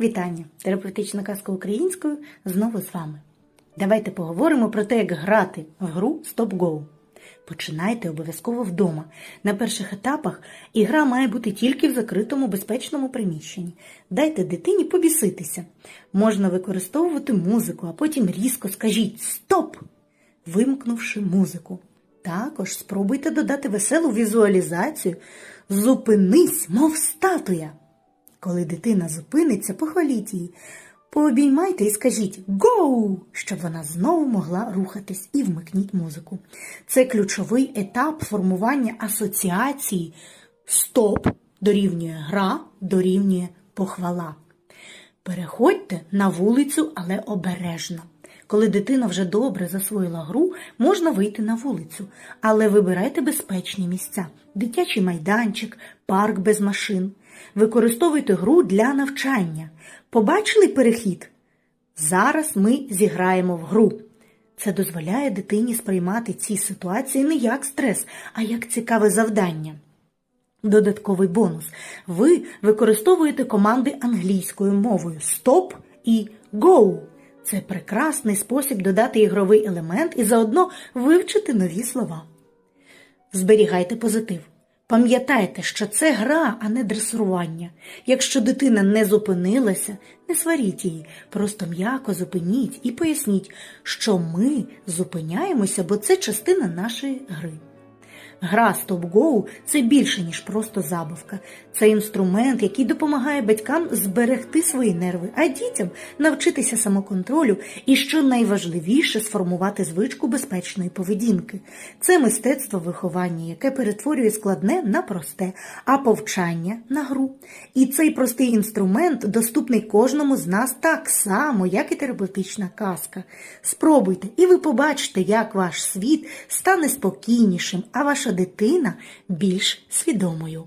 Вітання! Терапевтична казка українською знову з вами. Давайте поговоримо про те, як грати в гру Stop Go. Починайте обов'язково вдома. На перших етапах ігра має бути тільки в закритому безпечному приміщенні. Дайте дитині побіситися. Можна використовувати музику, а потім різко скажіть Стоп! вимкнувши музику. Також спробуйте додати веселу візуалізацію Зупинись, мов статуя. Коли дитина зупиниться, похваліть її, пообіймайте і скажіть «Гоу!», щоб вона знову могла рухатись і вмикніть музику. Це ключовий етап формування асоціації «Стоп» дорівнює гра, дорівнює похвала. Переходьте на вулицю, але обережно. Коли дитина вже добре засвоїла гру, можна вийти на вулицю, але вибирайте безпечні місця дитячий майданчик, парк без машин. Використовуйте гру для навчання. Побачили перехід? Зараз ми зіграємо в гру. Це дозволяє дитині сприймати ці ситуації не як стрес, а як цікаве завдання. Додатковий бонус. Ви використовуєте команди англійською мовою Stop і Go. Це прекрасний спосіб додати ігровий елемент і заодно вивчити нові слова. Зберігайте позитив. Пам'ятайте, що це гра, а не дресурування. Якщо дитина не зупинилася, не сваріть її, просто м'яко зупиніть і поясніть, що ми зупиняємося, бо це частина нашої гри. Гра Stop Go – це більше, ніж просто забавка. Це інструмент, який допомагає батькам зберегти свої нерви, а дітям навчитися самоконтролю і, що найважливіше, сформувати звичку безпечної поведінки. Це мистецтво виховання, яке перетворює складне на просте, а повчання на гру. І цей простий інструмент доступний кожному з нас так само, як і терапевтична казка. Спробуйте, і ви побачите, як ваш світ стане спокійнішим, а ваша дитина більш свідомою.